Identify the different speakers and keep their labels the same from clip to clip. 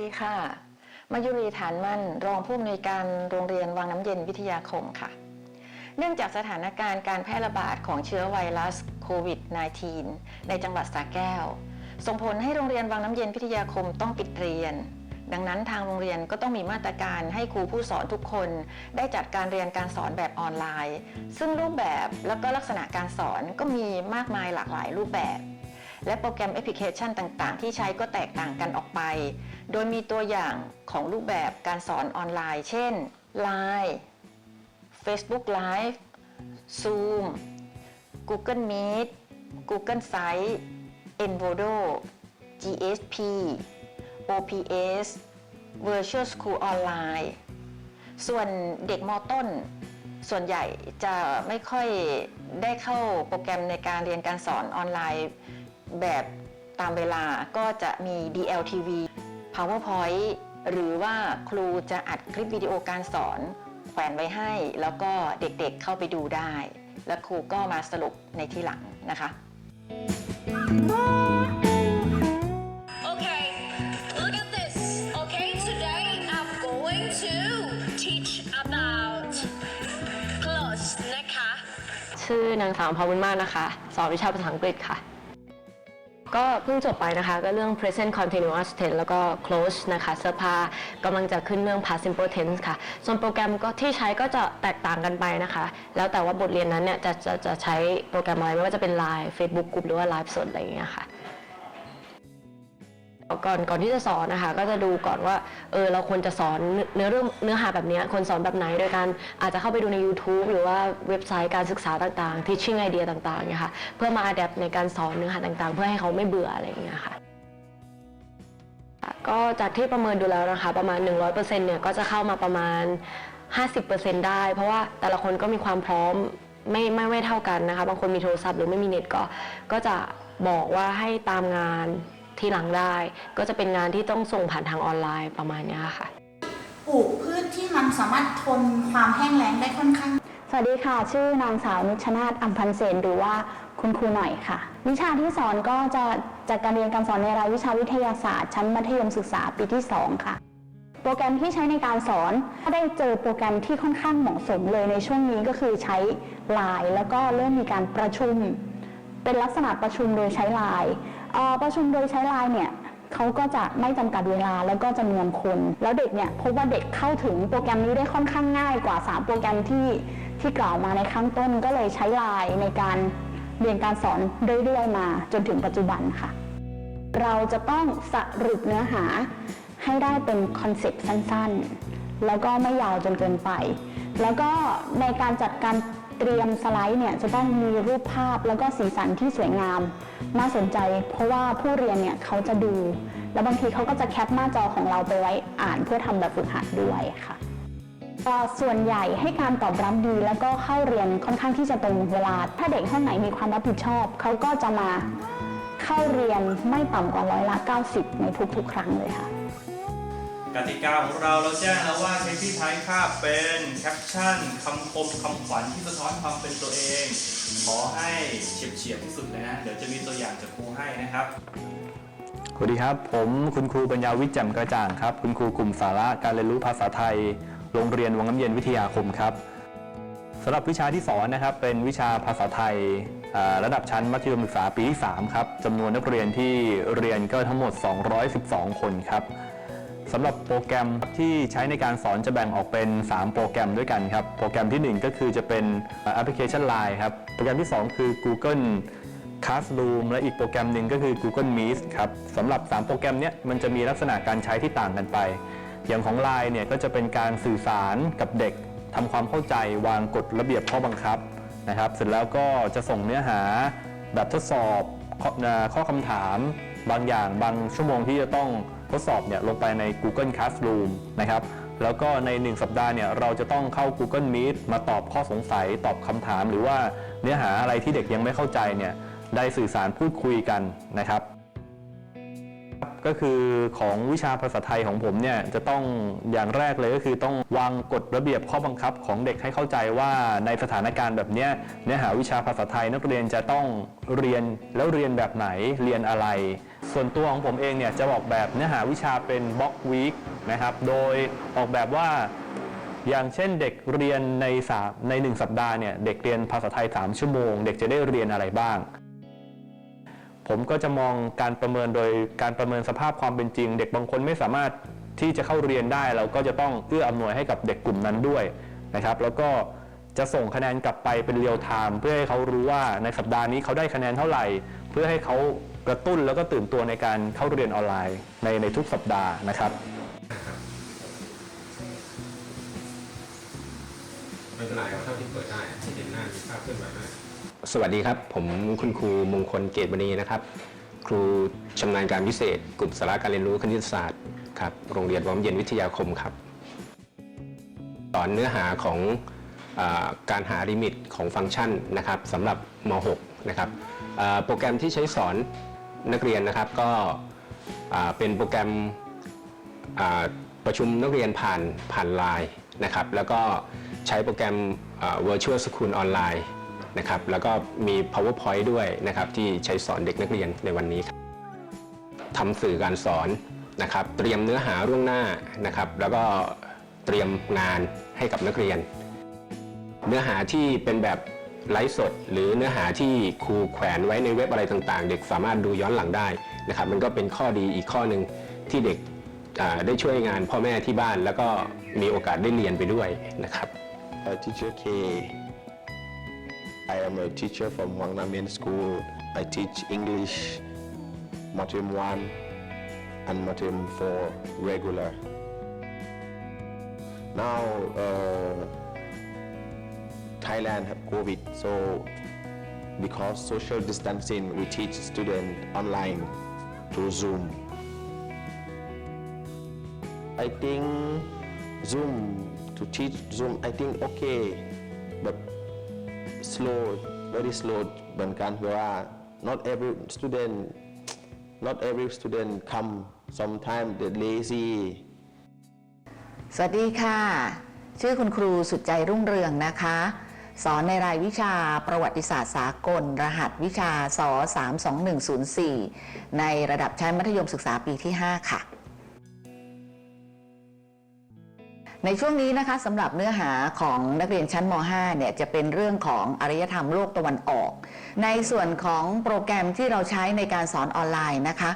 Speaker 1: ดีค่ะ มายุรีฐานมั่น รองผู้อำนวยการโรงเรียนวังน้ำเย็นวิทยาคมค่ะ เนื่องจากสถานการณ์การแพร่ระบาดของเชื้อไวรัสโควิด -19 ในจังหวัดสระแก้ว ส่งผลให้โรงเรียนวังน้ำเย็นพิทยาคมต้องปิดเรียน ดังนั้นทางโรงเรียนก็ต้องมีมาตรการให้ครูผู้สอนทุกคน ได้จัดการเรียนการสอนแบบออนไลน์ ซึ่งรูปแบบแล้วก็ลักษณะการสอนก็มีมากมายหลากหลายรูปแบบ และโปรแกรมแอปพลิเคชันต่างๆ ที่ใช้ก็แตกต่างกันออกไป โดยมีตัวอย่างของรูปแบบการสอนออนไลน์ เช่น Line Facebook Live Zoom Google Meet Google Site Envodo GSP OPS Virtual School Online ส่วนเด็กมต้น ส่วนใหญ่จะไม่ค่อยได้เข้าโปรแกรมในการเรียนการสอนออนไลน์ แบบตามเวลาก็จะมี DLTV PowerPoint หรือว่าครูจะอัดคลิปวิดีโอการสอนแขวนไว้ให้ แล้วก็เด็กๆเข้าไปดูได้ แล้วครูก็มาสรุปในที่หลังนะคะ
Speaker 2: Okay, look at this. Okay, today I'm going to teach about clothes นะคะ
Speaker 3: ชื่อนางสาวพาวุญมากนะคะ สอนวิชาภาษาอังกฤษค่ะ ก็เพิ่งจบไปนะคะ ก็เรื่อง present continuous tense แล้วก็ close นะคะ เสื้อผ้ากำลังจะขึ้นเรื่อง past simple tense ค่ะ ส่วนโปรแกรมก็ที่ใช้ก็จะแตกต่างกันไปนะคะ แล้วแต่ว่าบทเรียนนั้นเนี่ยจะจะจะใช้โปรแกรมอะไรไม่ว่าจะเป็น Line Facebook Group หรือว่า Live สดอะไรอย่างเงี้ยค่ะ ก่อนก่อนที่จะสอนนะคะก็จะดูก่อนว่าเออเราควรจะสอนเนื้อเรื่องเนื้อหาแบบนี้ควรสอนแบบไหนโดยการอาจจะเข้าไปดูใน YouTube หรือว่าเว็บไซต์การศึกษาต่างๆ teaching idea ต่างๆเนี่ยค่ะเพื่อมา adapt ในการสอนเนื้อหาต่างๆ เพื่อให้เขาไม่เบื่ออะไรอย่างเงี้ยค่ะก็จากที่ประเมินดูแล้วนะคะประมาณ 100%เนี่ยก็จะเข้ามาประมาณ 50%ได้ เพราะว่าแต่ละคนก็มีความพร้อมไม่ไม่ไม่เท่ากันนะคะ บางคนมีโทรศัพท์หรือไม่มีเน็ตก็ก็จะบอกว่าให้ตามงาน ที่หลังได้ ก็จะเป็นงานที่ต้องส่งผ่านทางออนไลน์ประมาณเนี้ยค่ะ
Speaker 4: ปลูกพืชที่มันสามารถทนความแห้งแล้งได้ค่อนข้าง
Speaker 5: สวัสดีค่ะ ชื่อนางสาวนุชนาธอัมพันธ์เสนหรือว่าคุณครูหน่อยค่ะ วิชาที่สอนก็จะจากการเรียนการสอนในรายวิชาวิทยาศาสตร์ ชั้นมัธยมศึกษาปีที่ 2 ค่ะ โปรแกรมที่ใช้ในการสอนก็ได้เจอโปรแกรมที่ค่อนข้างเหมาะสมเลยในช่วงนี้ก็คือใช้ไลน์แล้วก็เริ่มมีการประชุม เป็นลักษณะประชุมโดยใช้ไลน์เอ่อ ประชุมโดยใช้ไลน์เนี่ยเขาก็จะไม่จำกัดเวลาแล้วก็จำนวนคน แล้วเด็กเนี่ยพบว่าเด็กเข้าถึงโปรแกรมนี้ได้ค่อนข้างง่ายกว่า 3 โปรแกรมที่ที่กล่าวมาในข้างต้นก็เลยใช้ไลน์ในการเรียนการสอนเรื่อยๆมาจนถึงปัจจุบันค่ะ เราจะต้องสรุปเนื้อหาให้ได้เป็นคอนเซปต์สั้นๆ แล้วก็ไม่ยาวจนเกินไป แล้วก็ในการจัดการ เตรียมสไลด์เนี่ยจะต้องมีรูปภาพแล้วก็สีสันที่สวยงาม น่าสนใจ เพราะว่าผู้เรียนเนี่ยเขาจะดู แล้วบางทีเขาก็จะแคปหน้าจอของเราไปไว้อ่านเพื่อทำแบบฝึกหัดด้วยค่ะส่วนใหญ่ให้การตอบรับดีแล้วก็เข้าเรียนค่อนข้างที่จะตรงเวลา ถ้าเด็กห้องไหนมีความรับผิดชอบเขาก็จะมาเข้าเรียนไม่ต่ำกว่าร้อยละ 90 ในทุกๆ ครั้งเลยค่ะ
Speaker 6: กติกาของเราเราแจ้งแล้วว่าใช้ที่ท้ายภาเป็นแคปชั่นคำคมคำขวัญที่สะท้อนความเป็นตัวเอง ขอให้เฉียบเฉียบที่สุดเลยนะ เดี๋ยวจะมีตัวอย่างจากครูให้นะครับ
Speaker 7: สวัสดีครับ ผมคุณครูปัญญาวิทย์แจ่มกระจ่างครับ คุณครูกลุ่มสาระการเรียนรู้ภาษาไทย โรงเรียนวังน้ำเย็นวิทยาคมครับสำหรับวิชาที่สอนนะครับ เป็นวิชาภาษาไทยระดับชั้นมัธยมศึกษาปีที่ 3 ครับจำนวนนักเรียนที่เรียนก็ทั้งหมด 212 คนครับ สำหรับโปรแกรมที่ใช้ในการสอนจะแบ่งออกเป็น 3 โปรแกรมด้วยกันครับ โปรแกรมทีหนึ่1 ก็คือจะเป็นแอปพลิเคชัน Line ครับ โปรแกรมที่ 2 คือ Google Classroom และอีกโปรแกรมหนึ่งก็คือ Google Meet ครับสำหรับ 3 โปรแกรมเนี้ยมันจะมีลักษณะการใช้ที่ต่างกันไป อย่างของ Line เนี่ยก็จะเป็นการสื่อสารกับเด็กทำความเข้าใจวางกฎระเบียบข้อบังคับนะครับ เสร็จแล้วก็จะส่งเนื้อหาแบบทดสอบข้อเอ่อข้อคำถาม บางอย่างบางชั่วโมงที่จะต้อง ทดสอบเนี่ยลงไปใน Google Classroom นะครับแล้วก็ใน 1 สัปดาห์เนี่ยเราจะต้องเข้า Google Meet มาตอบข้อสงสัยตอบคำถาม หรือว่าเนื้อหาอะไรที่เด็กยังไม่เข้าใจเนี่ยได้สื่อสารพูดคุยกันนะครับ ก็คือของวิชาภาษาไทยของผมเนี่ยจะต้องอย่างแรกเลยก็คือต้องวางกฎระเบียบข้อบังคับของเด็กให้เข้าใจว่าในสถานการณ์แบบเนี้ยเนื้อหาวิชาภาษาไทยนักเรียนจะต้องเรียนแล้วเรียนแบบไหนเรียนอะไร ส่วนตัวของผมเองเนี่ยจะออกแบบเนื้อหาวิชาเป็นบล็อกวีคนะครับ โดยออกแบบว่าอย่างเช่นเด็กเรียนในสาในหนึ่งสัปดาห์เนี่ยเด็กเรียนภาษาไทย 3 ชั่วโมง เด็กจะได้เรียนอะไรบ้าง ผมก็จะมองการประเมินโดยการประเมินสภาพความเป็นจริง เด็กบางคนไม่สามารถที่จะเข้าเรียนได้ เราก็จะต้องเอื้ออำนวยให้กับเด็กกลุ่มนั้นด้วยนะครับ แล้วก็จะส่งคะแนนกลับไปเป็นเรียลไทม์เพื่อให้เขารู้ว่าในสัปดาห์นี้เขาได้คะแนนเท่าไหร่ เพื่อให้เขา กระตุ้นแล้วก็ตื่นตัวในการเข้าเรียนออนไลน์ในในทุกสัปดาห์นะครับ
Speaker 8: ไม่เป็นไรครับเท่าที่เปิดได้ที่เห็นหน้ามีภาพเคลื่อนไหวได้
Speaker 9: สวัสดีครับ ผมคุณครูมงคลเกตมณีนะครับ ครูชำนาญการพิเศษ กลุ่มสาระการเรียนรู้คณิตศาสตร์ครับโรงเรียนวัมเย็นวิทยาคมครับสอนเนื้อหาของอาการหาลิมิตของฟังก์ชันนะครับสำหรับม .6 นะครับอ่าโปรแกรมที่ใช้สอน นักเรียนนะครับก็เป็นโปรแกรมประชุมนักเรียนผ่านผ่านไลน์นะครับแล้วก็ใช้โปรแกรม Virtual School Online นะครับแล้วก็มี PowerPoint ด้วยนะครับที่ใช้สอนเด็กนักเรียนในวันนี้ครับทำสื่อการสอนนะครับเตรียมเนื้อหาล่วงหน้านะครับแล้วก็เตรียมงานให้กับนักเรียน เนื้อหาที่เป็นแบบ ไลฟ์สด หรือเนื้อหาที่ครูแขวนไว้ในเว็บอะไรต่างๆ เด็กสามารถดูย้อนหลังได้นะครับมันก็เป็นข้อดีอีกข้อหนึ่งที่เด็กได้ช่วยงานพ่อแม่ที่บ้าน แล้วก็มีโอกาสได้เรียนไปด้วยนะครับ
Speaker 10: Uh, teacher K. I am a teacher from Wang Nam Yen School. I teach English, Module 1 and Module 4 regular. Now, uh, Thailand have COVID, so because social distancing, we teach student online through Zoom. I think Zoom to teach Zoom I think okay but slow very slow เหมือนกันเพราะว่า not every student not every student come sometimes they lazy
Speaker 11: สวัสดีค่ะ ชื่อคุณครูสุดใจรุ่งเรืองนะคะ สอนในรายวิชาประวัติศาสตร์สากล รหัสวิชาส32104 ในระดับชั้นมัธยมศึกษาปีที่ 5 ค่ะ ในช่วงนี้นะคะสำหรับเนื้อหาของนักเรียนชั้นม .5 เนี่ยจะเป็นเรื่องของอารยธรรมโลกตะวันออก ในส่วนของโปรแกรมที่เราใช้ในการสอนออนไลน์นะคะ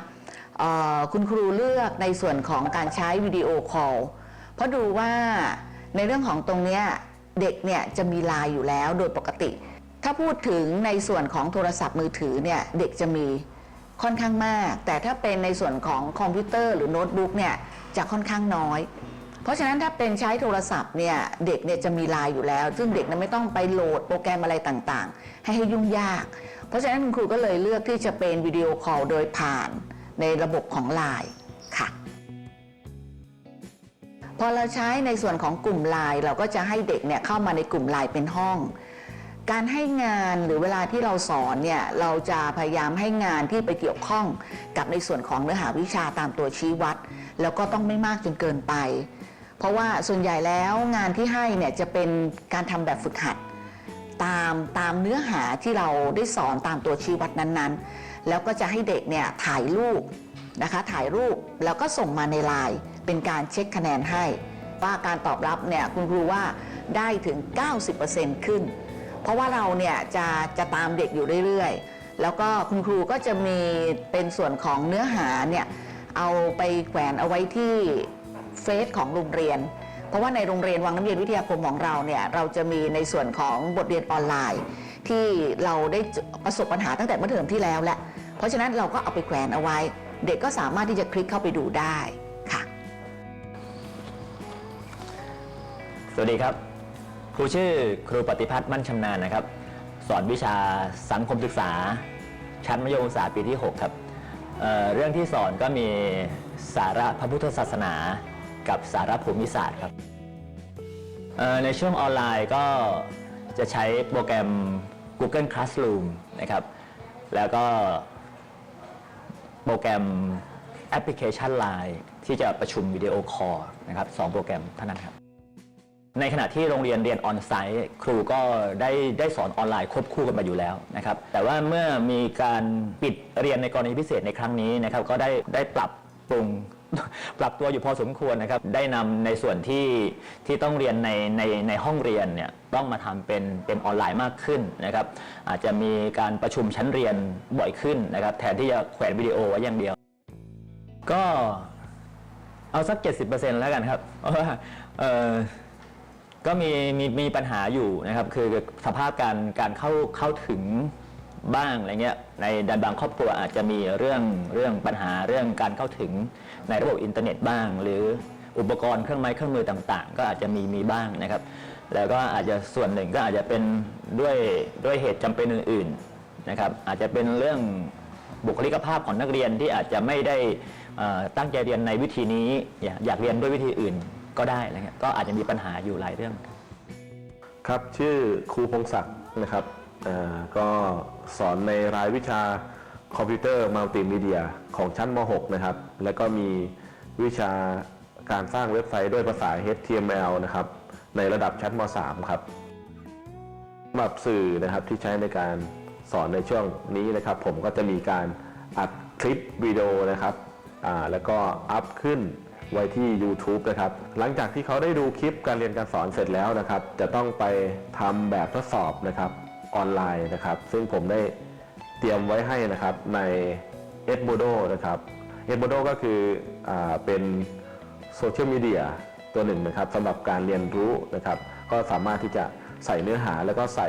Speaker 11: คุณครูเลือกในส่วนของการใช้วิดีโอคอลเพราะดูว่าในเรื่องของตรงเนี้ย เด็กเนี่ยจะมีไลน์อยู่แล้วโดยปกติ ถ้าพูดถึงในส่วนของโทรศัพท์มือถือเนี่ยเด็กจะมีค่อนข้างมาก แต่ถ้าเป็นในส่วนของคอมพิวเตอร์หรือโน้ตบุ๊กเนี่ยจะค่อนข้างน้อย เพราะฉะนั้นถ้าเป็นใช้โทรศัพท์เนี่ยเด็กเนี่ยจะมีไลน์อยู่แล้ว ซึ่งเด็กนั้นไม่ต้องไปโหลดโปรแกรมอะไรต่างๆ ให้ให้ยุ่งยาก เพราะฉะนั้นคุณครูก็เลยเลือกที่จะเป็นวิดีโอคอลโดยผ่านในระบบของไลน์ค่ะ พอเราใช้ในส่วนของกลุ่มไลน์เราก็จะให้เด็กเนี่ยเข้ามาในกลุ่มไลน์เป็นห้อง การให้งานหรือเวลาที่เราสอนเนี่ยเราจะพยายามให้งานที่ไปเกี่ยวข้องกับในส่วนของเนื้อหาวิชาตามตัวชี้วัด แล้วก็ต้องไม่มากจนเกินไป เพราะว่าส่วนใหญ่แล้วงานที่ให้เนี่ยจะเป็นการทำแบบฝึกหัด ตามตามเนื้อหาที่เราได้สอนตามตัวชี้วัดนั้นๆ แล้วก็จะให้เด็กเนี่ยถ่ายรูป นะคะ ถ่ายรูปแล้วก็ส่งมาในไลน์เป็นการเช็คคะแนนให้ ว่าการตอบรับเนี่ยคุณครูว่าได้ถึง 90%ขึ้น เพราะว่าเราเนี่ยจะจะตามเด็กอยู่เรื่อยๆ แล้วก็คุณครูก็จะมีเป็นส่วนของเนื้อหาเนี่ยเอาไปแขวนเอาไว้ที่เฟซของโรงเรียน เพราะว่าในโรงเรียนวังน้ำเย็นวิทยาคมของเราเนี่ยเราจะมีในส่วนของบทเรียนออนไลน์ ที่เราได้ประสบปัญหาตั้งแต่เมื่อเทอมที่แล้วแหละเพราะฉะนั้นเราก็เอาไปแขวนเอาไว้ เด็กก็สามารถที่จะคลิกเข้าไปดูได้ค่ะ
Speaker 12: สวัสดีครับ ครูชื่อครูปฏิพัฒน์มั่นชำนาญนะครับ สอนวิชาสังคมศึกษา ชั้นมัธยมศึกษาปีที่ 6 ครับเเรื่องที่สอนก็มีสาระพระพุทธศาสนา กับสาระภูมิศาสตร์ครับในช่วงออนไลน์ก็จะใช้โปรแกรม Google Classroom นะครับ แล้วก็ โปรแกรมแอปพลิเคชัน Line ที่จะประชุมวิดีโอคอลนะครับสองโปรแกรมเท่านั้นครับ ในขณะที่โรงเรียนเรียนออนไซต์ครูก็ได้ได้สอนออนไลน์ควบคู่กันมาอยู่แล้วนะครับ แต่ว่าเมื่อมีการปิดเรียนในกรณีพิเศษในครั้งนี้นะครับ ก็ได้ได้ปรับปรุง ปรับตัวอยู่พอสมควรนะครับ ได้นำในส่วนที่ที่ต้องเรียนในในในห้องเรียนเนี่ยต้องมาทำเป็นเป็นออนไลน์มากขึ้นนะครับ อาจจะมีการประชุมชั้นเรียนบ่อยขึ้นนะครับ แทนที่จะแขวนวิดีโอไว้อย่างเดียว ก็เอาสัก 70%แล้วกันครับเพราะว่าเอ่อก็มีมีมีปัญหาอยู่นะครับ คือสภาพการการเข้าเข้าถึงบ้างอะไรเงี้ยในดันบางครอบครัวอาจจะมีเรื่องเรื่องปัญหาเรื่องการเข้าถึง ในระบบอินเทอร์เน็ตบ้าง หรืออุปกรณ์เครื่องไม้เครื่องมือต่างๆ ก็อาจจะมีมีบ้างนะครับ แล้วก็อาจจะส่วนหนึ่งก็อาจจะเป็นด้วยด้วยเหตุจำเป็นอื่นๆนะครับอาจจะเป็นเรื่องบุคลิกภาพของนักเรียนที่อาจจะไม่ได้ตั้งใจเรียนในวิธีนี้อยากเรียนด้วยวิธีอื่นก็ได้อะไรเงี้ยก็อาจจะมีปัญหาอยู่หลายเรื่อง
Speaker 10: ครับชื่อครูพงศักดิ์นะครับก็สอนในรายวิชา คอมพิวเตอร์มัลติมีเดียของชั้นม .6 นะครับ แล้วก็มีวิชาการสร้างเว็บไซต์ด้วยภาษา HTML นะครับ ในระดับชั้นม .3 ครับสำหรับสื่อนะครับที่ใช้ในการสอนในช่วงนี้นะครับ ผมก็จะมีการอัดคลิปวิดีโอนะครับแล้วก็อัพขึ้นไว้ที่ YouTube นะครับ หลังจากที่เขาได้ดูคลิปการเรียนการสอนเสร็จแล้วนะครับ จะต้องไปทำแบบทดสอบนะครับออนไลน์นะครับ ซึ่งผมได้ เตรียมไว้ให้นะครับใน Edmodo นะครับ Edmodo ก็คืออเป็นโซเชียลมีเดียตัวหนึ่งนะครับสำหรับการเรียนรู้นะครับ ก็สามารถที่จะใส่เนื้อหาแล้วก็ใส่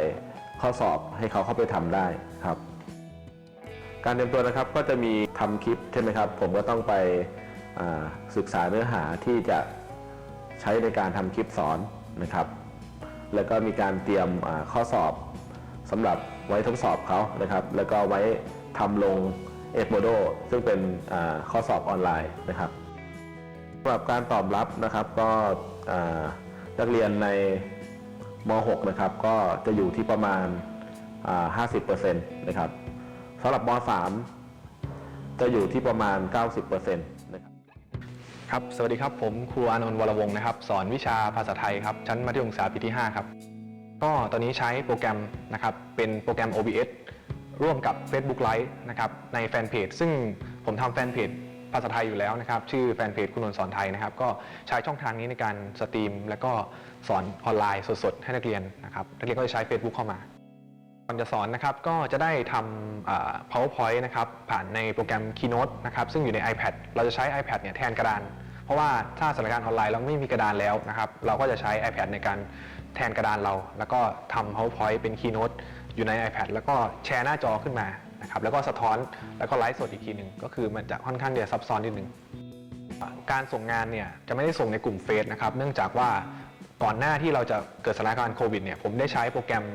Speaker 10: ข้อสอบให้เขาเข้าไปทำได้ครับ การเตรียมตัวนะครับก็จะมีทำคลิปใช่ไหมครับ ผมก็ต้องไปศึกษาเนื้อหาที่จะใช้ในการทำคลิปสอนนะครับ แล้วก็มีการเตรียมข้อสอบสำหรับ ไว้ทดสอบเขานะครับแล้วก็ไว้ทำลง e d m o d o ซึ่งเป็นข้อสอบออนไลน์นะครับสำหรับการตอบรับนะครับก็นักเรียนในม .6 นะครับก็จะอยู่ที่ประมาณอ่า50%นะครับสำหรับม .3 จะอยู่ที่ประมาณ 90%นะครับ
Speaker 13: ครับ สวัสดีครับผมครูอานนท์วรวงศ์นะครับ สอนวิชาภาษาไทยครับ ชั้นมัธยมศึกษาปีที่ 5 ครับ ก็ตอนนี้ใช้โปรแกรมนะครับเป็นโปรแกรม OBS ร่วมกับ Facebook Live นะครับในแฟนเพจซึ่งผมทำแฟนเพจภาษาไทยอยู่แล้วนะครับ ชื่อแฟนเพจคุณนนท์สอนไทยนะครับ ก็ใช้ช่องทางนี้ในการสตรีม แล้วก็สอนออนไลน์สดๆ ให้นักเรียนนะครับนักเรียนก็จะใช้ Facebook เข้ามาก่อนจะสอนนะครับก็จะได้ทำ powerpoint นะครับผ่านในโปรแกรม keynote นะครับซึ่งอยู่ใน iPad เราจะใช้ iPad เนี่ยแทนกระดาน เพราะว่าถ้าสถานการณ์ออนไลน์เราไม่มีกระดานแล้วนะครับเราก็จะใช้ iPad ในการ แทนกระดานเรา แล้วก็ทำ powerpoint เป็น keynote อยู่ใน iPad แล้วก็แชร์หน้าจอขึ้นมานะครับแล้วก็สะท้อนแล้วก็ไลฟ์สดอีกทีหนึ่งก็คือมันจะค่อนข้างจะซับซ้อนนิดนึงการส่งงานเนี่ยจะไม่ได้ส่งในกลุ่มเฟซนะครับ เนื่องจากว่าก่อนหน้าที่เราจะเกิดสถานการณ์โควิดเนี่ยผมได้ใช้โปรแกรม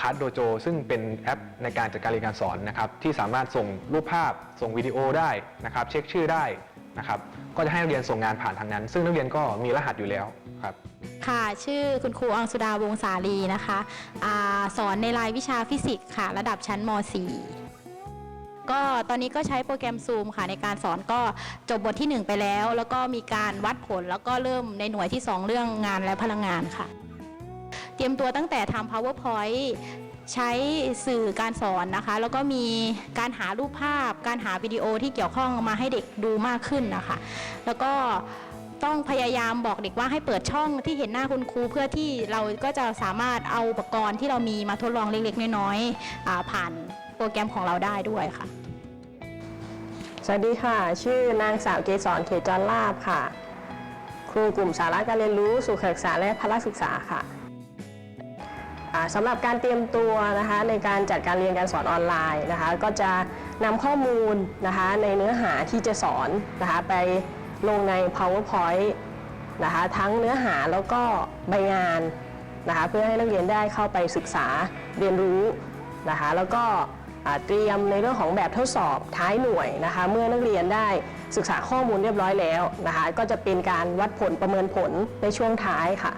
Speaker 13: คัสโดโจซึ่งเป็นแอปในการจัดการเรียนการสอนนะครับที่สามารถส่งรูปภาพส่งวิดีโอได้นะครับ เช็คชื่อได้นะครับก็จะให้นักเรียนส่งงานผ่านทางนั้น ซึ่งนักเรียนก็มีรหัสอยู่แล้ว ครับ
Speaker 14: ค่ะ ชื่อคุณครูอังสุดาวงศาลีนะคะอาสอนในรายวิชาฟิสิกส์ค่ะ ระดับชั้นม .4 ก็ตอนนี้ก็ใช้โปรแกรม Zoom ค่ะ ในการสอนก็จบบทที่ 1 ไปแล้ว แล้วก็มีการวัดผลแล้วก็เริ่มในหน่วยที่ 2 เรื่องงานและพลังงานค่ะ เตรียมตัวตั้งแต่ทำ powerpoint ใช้สื่อการสอนนะคะ แล้วก็มีการหารูปภาพ การหาวิดีโอที่เกี่ยวข้องมาให้เด็กดูมากขึ้นนะคะ แล้วก็ ต้องพยายามบอกเด็กว่าให้เปิดช่องที่เห็นหน้าคุณครู เพื่อที่เราก็จะสามารถเอาอุปกรณ์ที่เรามีมาทดลองเล็กๆ น้อยๆผ่านโปรแกรมของเราได้ด้วยค่ะ
Speaker 15: สวัสดีค่ะ ชื่อนางสาวเกษรเขจรลาบค่ะ ครูกลุ่มสาระการเรียนรู้สุขศึกษาและพละศึกษาค่ะสำหรับการเตรียมตัวนะคะในการจัดการเรียนการสอนออนไลน์นะคะ ก็จะนำข้อมูลนะคะในเนื้อหาที่จะสอนนะคะไป ลงใน powerpoint นะคะทั้งเนื้อหาแล้วก็ใบงานนะคะเพื่อให้นักเรียนได้เข้าไปศึกษาเรียนรู้นะคะแล้วก็เตรียมในเรื่องของแบบทดสอบท้ายหน่วยนะคะเมื่อนักเรียนได้ศึกษาข้อมูลเรียบร้อยแล้วนะคะก็จะเป็นการวัดผลประเมินผลในช่วงท้ายค่ะ